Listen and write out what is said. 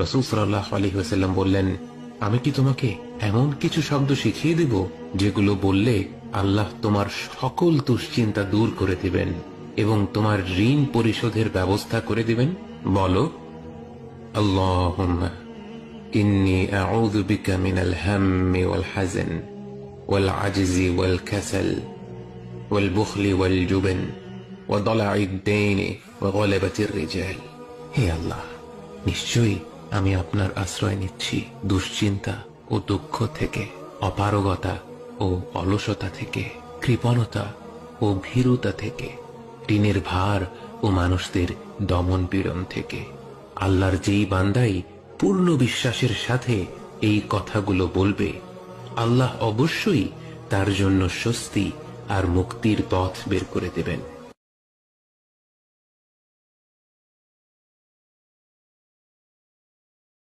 রসুল সাল্লাহ আলী ওসাল্লাম বললেন, আমি কি তোমাকে এমন কিছু শব্দ শিখিয়ে দেব যেগুলো বললে আল্লাহ তোমার সকল দুশ্চিন্তা দূর করে দিবেন এবং তোমার ঋণ পরিশোধের ব্যবস্থা করে দিবেন? বলো। হাম্মি ওয়াল হে আল্লাহ, নিশ্চয়ই আমি আপনার আশ্রয় নিচ্ছি দুশ্চিন্তা ও দুঃখ থেকে, অপারগতা ও অলসতা থেকে, কৃপণতা ও ভীরুতা থেকে, ঋণের ভার ও মানুষদের দমন পীড়ন থেকে। আল্লাহর যেই বান্দাই পূর্ণ বিশ্বাসের সাথে এই কথাগুলো বলবে, আল্লাহ অবশ্যই তার জন্য স্বস্তি আর মুক্তির পথ বের করে দেবেন।